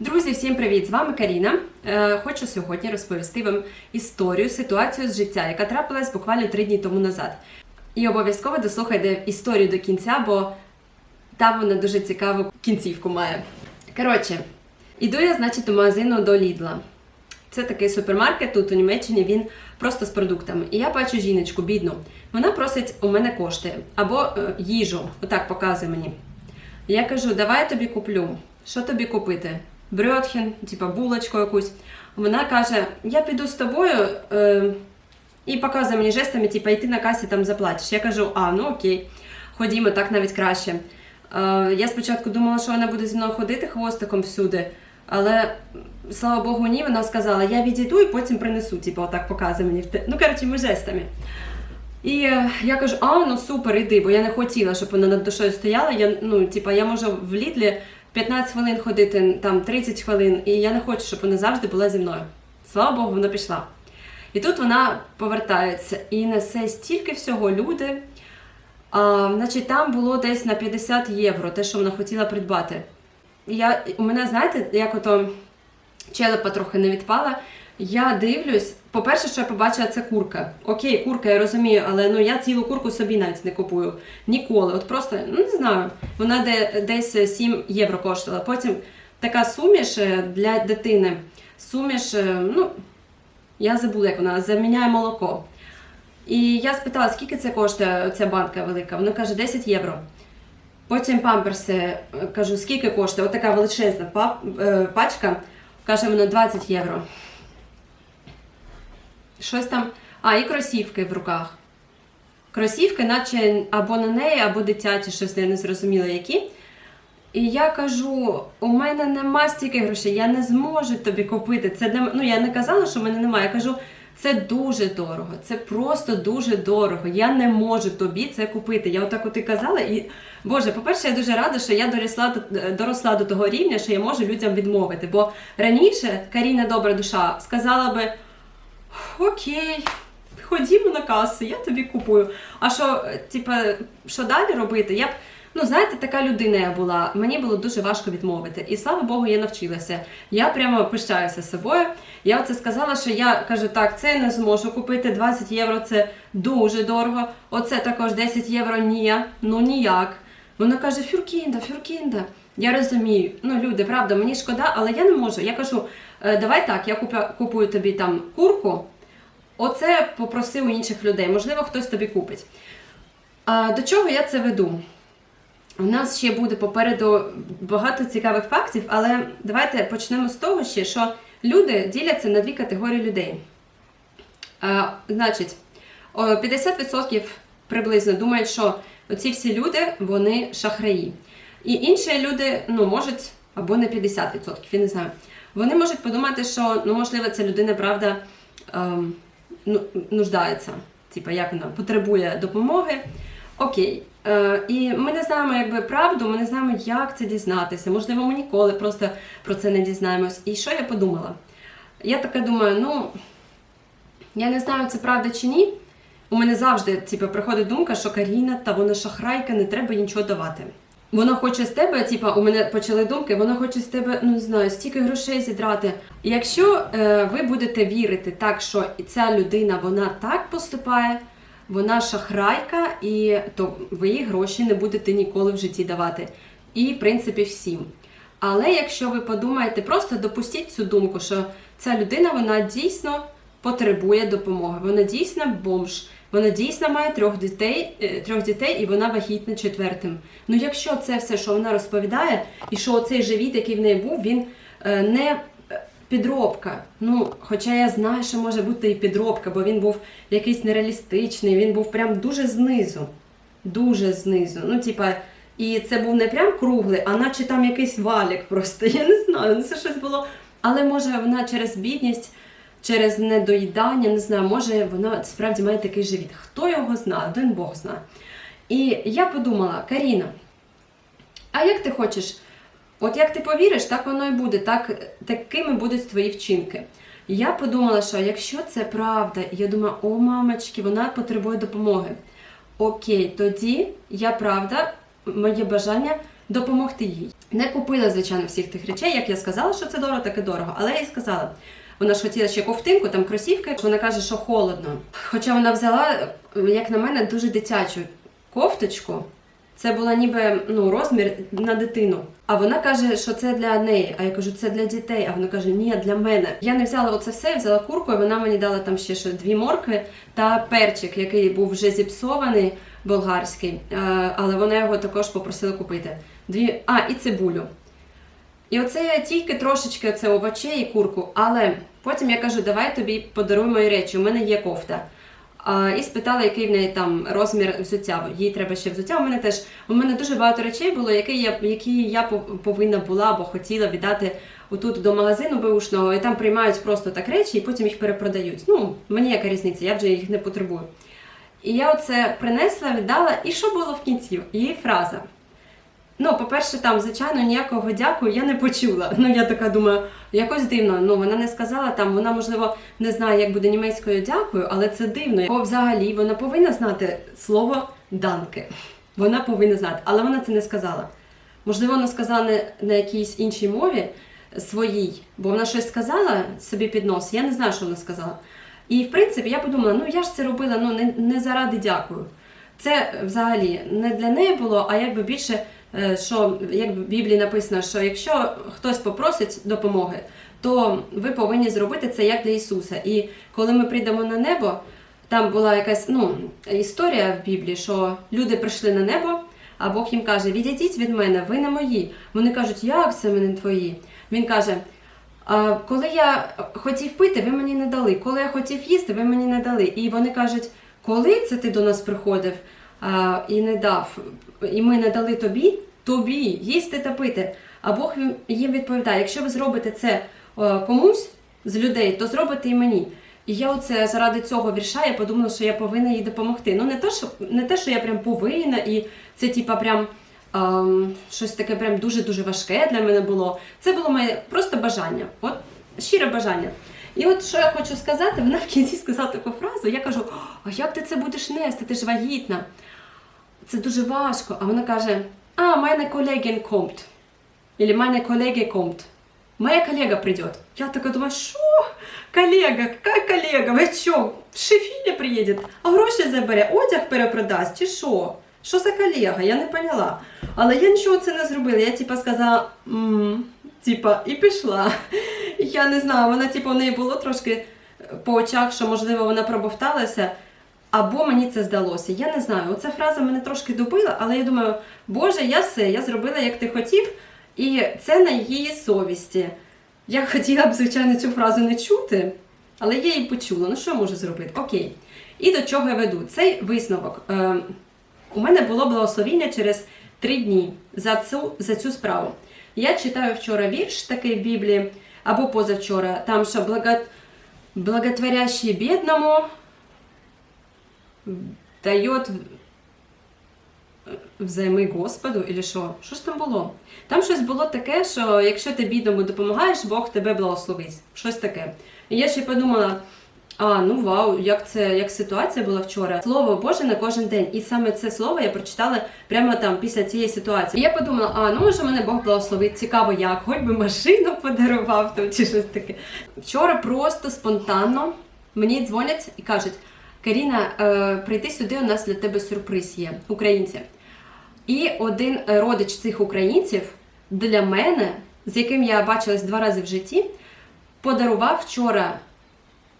Друзі, всім привіт! З вами Каріна. Е, Хочу сьогодні розповісти вам історію, ситуацію з життя, яка трапилась буквально три дні тому назад. І обов'язково дослухайте історію до кінця, бо там вона дуже цікаву кінцівку має. Коротше, іду я, значить, до магазину до Лідла. Це такий супермаркет тут у Німеччині, він просто з продуктами. І я бачу жіночку, бідну. Вона просить у мене кошти або е, їжу. Отак показує мені. Я кажу, давай я тобі куплю. Що тобі купити? Брьотхен, типа булочку якусь. Вона каже: Я піду з тобою е, і показує мені жестами, типа, і на касі там заплатиш. Я кажу, а, ну окей, ходімо, так навіть краще. Е, я спочатку думала, що вона буде зі мною ходити хвостиком всюди, але слава Богу, ні, вона сказала, я відійду і потім принесу, типу, отак показує мені. Ну, коротше, ми жестами. І е, я кажу, а ну супер, іди, бо я не хотіла, щоб вона над душою стояла. Я, ну, типа, я можу в Лідлі 15 хвилин ходити, там 30 хвилин, і я не хочу, щоб вона завжди була зі мною. Слава Богу, вона пішла. І тут вона повертається і несе стільки всього люди. А, значить, там було десь на 50 євро, те, що вона хотіла придбати. І Я, у мене, знаєте, як ото челепа трохи не відпала. Я дивлюсь, по-перше, що я побачила, це курка. Окей, курка, я розумію, але ну я цілу курку собі навіть не купую. Ніколи. От просто ну не знаю. Вона де, десь 7 євро коштувала. Потім така суміш е, для дитини. Суміш, е, ну я забула, як вона заміняє молоко. І я спитала, скільки це коштує ця банка велика. Вона каже 10 євро. Потім памперси, е, кажу, скільки коштує? Отака величезна е, пачка. Каже вона 20 євро. Щось там. А, і кросівки в руках. Кросівки, наче або на неї, або дитячі, щось я не зрозуміла які. І я кажу: у мене нема стільки грошей, я не зможу тобі купити. Це для ну я не казала, що в мене немає. Я кажу, це дуже дорого, це просто дуже дорого. Я не можу тобі це купити. Я отак от і казала. І Боже, по-перше, я дуже рада, що я доросла доросла до того рівня, що я можу людям відмовити. Бо раніше Каріна добра душа сказала би: Окей. Ходімо на касу, я тобі купую. А що, типа, що далі робити? Я б, ну знаєте, така людина я була. Мені було дуже важко відмовити. І слава Богу, я навчилася. Я прямо пишаюся собою. Я оце сказала, що я кажу, так, це не зможу купити. 20 євро це дуже дорого. Оце також 10 євро ні. Ну ніяк. Вона каже: Фюркінда, Фюркінда. Я розумію, ну люди, правда, мені шкода, але я не можу. Я кажу, «Е, давай так, я купую тобі там курку. Оце попроси у інших людей. Можливо, хтось тобі купить. А, до чого я це веду? У нас ще буде попереду багато цікавих фактів, але давайте почнемо з того ще, що люди діляться на дві категорії людей. А, значить, 50% приблизно думають, що оці всі люди вони шахраї. І інші люди ну, можуть, або не 50%, я не знаю. Вони можуть подумати, що ну, можливо, ця людина правда ем, ну, нуждається, типа як вона потребує допомоги. Окей. Е, і ми не знаємо якби правду, ми не знаємо, як це дізнатися. Можливо, ми ніколи просто про це не дізнаємось. І що я подумала? Я така думаю, ну я не знаю, це правда чи ні. У мене завжди типу, приходить думка, що Каріна та вона шахрайка, не треба нічого давати. Вона хоче з тебе, типа, у мене почали думки, вона хоче з тебе, ну не знаю, стільки грошей зідрати. Якщо е, ви будете вірити так, що ця людина вона так поступає, вона шахрайка, і то ви їй гроші не будете ніколи в житті давати. І, в принципі, всім. Але якщо ви подумаєте, просто допустіть цю думку, що ця людина вона дійсно потребує допомоги, вона дійсно бомж, вона дійсно має трьох дітей, е, трьох дітей і вона вагітна четвертим. Ну якщо це все, що вона розповідає, і що цей живіт, який в неї був, він е, не е, підробка. Ну, хоча я знаю, що може бути і підробка, бо він був якийсь нереалістичний, він був прям дуже знизу. Дуже знизу. Ну, типа, і це був не прям круглий, а наче там якийсь валік просто. Я не знаю, ну це щось було. Але може вона через бідність, через недоїдання, не знаю, може вона справді має такий живіт. Хто його знає, один Бог знає. І я подумала, Каріна, а як ти хочеш? От як ти повіриш, так воно і буде, так, такими будуть твої вчинки. Я подумала, що якщо це правда, я думаю, о, мамочки, вона потребує допомоги. Окей, тоді я правда, моє бажання допомогти їй. Не купила, звичайно, всіх тих речей, як я сказала, що це дорого, так і дорого. Але я їй сказала, вона ж хотіла ще ковтинку, там кросівки, вона каже, що холодно. Хоча вона взяла, як на мене, дуже дитячу кофточку. Це була ніби ну, розмір на дитину. А вона каже, що це для неї. А я кажу, це для дітей. А вона каже, ні, для мене. Я не взяла оце все, я взяла курку, і вона мені дала там ще що дві моркви та перчик, який був вже зіпсований, болгарський. Е, Але вона його також попросила купити. Дві... А, і цибулю. І оце тільки трошечки оце овочей і курку. Але потім я кажу, давай тобі подаруй мої речі, у мене є кофта. А, і спитала, який в неї там розмір взуття. Їй треба ще взуття. У мене теж у мене дуже багато речей було, які я, які я повинна була або хотіла віддати отут до магазину беушного, і там приймають просто так речі і потім їх перепродають. Ну, мені яка різниця, я вже їх не потребую. І я оце принесла, віддала, і що було в кінці? Її фраза. Ну, по-перше, там, звичайно, ніякого дякую я не почула. Ну, я така думаю, якось дивно. Ну, вона не сказала там, вона, можливо, не знає, як буде німецькою дякую, але це дивно. Бо взагалі вона повинна знати слово данки. Вона повинна знати, але вона це не сказала. Можливо, вона сказала не на якійсь іншій мові своїй, бо вона щось сказала собі під нос, я не знаю, що вона сказала. І в принципі я подумала, ну я ж це робила ну, не, не заради дякую. Це взагалі не для неї було, а якби більше, що як в Біблії написано, що якщо хтось попросить допомоги, то ви повинні зробити це як для Ісуса. І коли ми прийдемо на небо, там була якась ну, історія в Біблії, що люди прийшли на небо, а Бог їм каже: Відійдіть від мене, ви не мої. Вони кажуть, як це ми не твої? Він каже. А, коли я хотів пити, ви мені не дали. Коли я хотів їсти, ви мені не дали. І вони кажуть, коли це ти до нас приходив а, і не дав, і ми не дали тобі, тобі їсти та пити. А Бог їм- відповідає: якщо ви зробите це е, комусь з людей, то зробите і мені. І я оце заради цього вірша я подумала, що я повинна їй допомогти. Ну не те, що не те, що я прям повинна, і це типа прям. Ем, щось таке прям дуже-дуже важке для мене було. Це було моє просто бажання. От щире бажання. І от що я хочу сказати, вона в кінці сказала таку фразу. Я кажу: а як ти це будеш нести? Ти ж вагітна. Це дуже важко. А вона каже: А, мене колегін комт. Или мене колеги комт. Моя коллега придет. Я така думаю, що? Коллега, яка коллега? Ви що? Шефіля приїде, а гроші забере, одяг перепродасть чи що? Що за колега? Я не поняла. Але я нічого це не зробила. Я типа сказала, м типа, і пішла. Я не знаю, вона типа у неї було трошки по очах, що можливо вона пробовталася. Або мені це здалося. Я не знаю. Оця фраза мене трошки добила, але я думаю, Боже, я все, я зробила, як ти хотів, і це на її совісті. Я хотіла б, звичайно, цю фразу не чути, але я її почула. Ну що я можу зробити? Окей. І до чого я веду? Цей висновок. Е, у мене було благословіння через три дні за цю, за цю справу. Я читаю вчора вірш такий в Біблії, або позавчора, там що благо, благотворящий бідному дает взайми Господу, і що? Що ж там було? Там щось було таке, що якщо ти бідному допомагаєш, Бог тебе благословить. Щось таке. І я ще подумала. А, ну вау, як це як ситуація була вчора. Слово Боже на кожен день. І саме це слово я прочитала прямо там після цієї ситуації. І я подумала, а ну може мене Бог благословить, цікаво як, хоч би машину подарував там чи щось таке. Вчора просто спонтанно мені дзвонять і кажуть: Каріна, е, прийди сюди, у нас для тебе сюрприз є, українці. І один родич цих українців для мене, з яким я бачилась два рази в житті, подарував вчора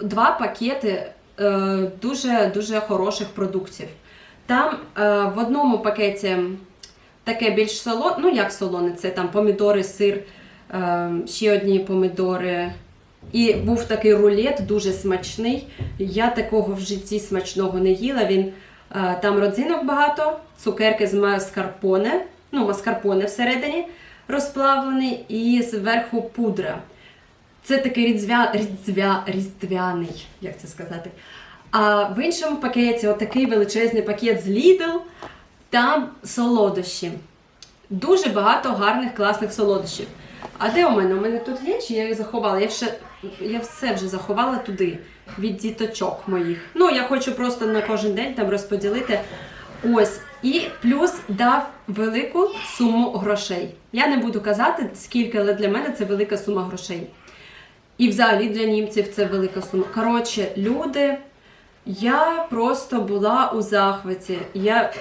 два пакети е, дуже дуже хороших продуктів. Там е, в одному пакеті таке більш солоне, ну як солоне, це там помідори, сир, е, ще одні помідори. І був такий рулет дуже смачний. Я такого в житті смачного не їла. Він е, там родзинок багато, цукерки з маскарпоне, ну маскарпоне всередині розплавлений, і зверху пудра. Це такий різдвя, різдвя, різдвяний, як це сказати. А в іншому пакеті, отакий величезний пакет з Lidl, там солодощі. Дуже багато гарних, класних солодощів. А де у мене? У мене тут є, чи я їх заховала? Я, ще, я все вже заховала туди, від діточок моїх. Ну, я хочу просто на кожен день там розподілити. Ось. І плюс дав велику суму грошей. Я не буду казати скільки, але для мене це велика сума грошей. І взагалі для німців це велика сума. Коротше, люди, я просто була у захваті. Я...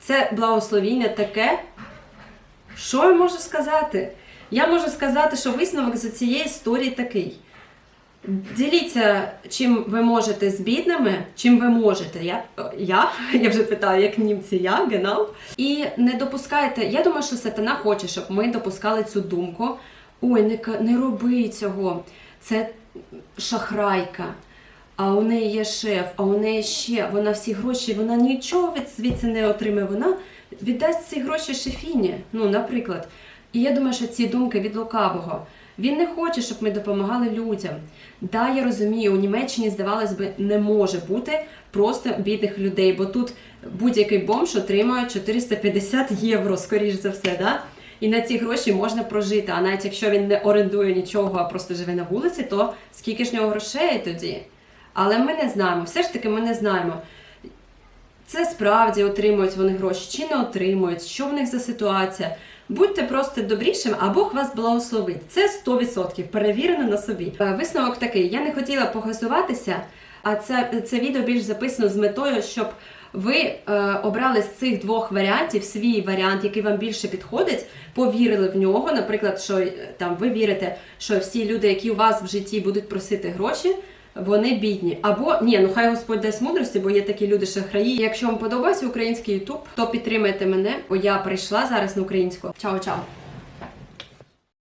Це благословіння таке. Що я можу сказати? Я можу сказати, що висновок з цієї історії такий. Діліться, чим ви можете з бідними, чим ви можете. Я, я, я вже питаю, як німці, я, генал. І не допускайте. Я думаю, що сатана хоче, щоб ми допускали цю думку. Ой, не, не роби цього. Це шахрайка. А у неї є шеф, а у неї ще вона всі гроші, вона нічого від звідси не отримає. Вона віддасть ці гроші шефіні. Ну, наприклад. І я думаю, що ці думки від лукавого. Він не хоче, щоб ми допомагали людям. Да, я розумію, у Німеччині, здавалось би, не може бути просто бідних людей, бо тут будь-який бомж отримує 450 євро, скоріш за все, да? І на ці гроші можна прожити. А навіть якщо він не орендує нічого, а просто живе на вулиці, то скільки ж нього грошей тоді? Але ми не знаємо, все ж таки ми не знаємо. Це справді отримують вони гроші чи не отримують, що в них за ситуація. Будьте просто добрішим, а Бог вас благословить. Це 100% перевірено на собі. Е, Висновок такий: я не хотіла погасуватися, а це, це відео більш записано з метою, щоб ви е, обрали з цих двох варіантів свій варіант, який вам більше підходить, повірили в нього. Наприклад, що е, там ви вірите, що всі люди, які у вас в житті будуть просити гроші. Вони бідні. Або ні, ну хай Господь дасть мудрості, бо є такі люди шахраї. Якщо вам подобається український Ютуб, то підтримайте мене, бо я прийшла зараз на українську. Чао-чао!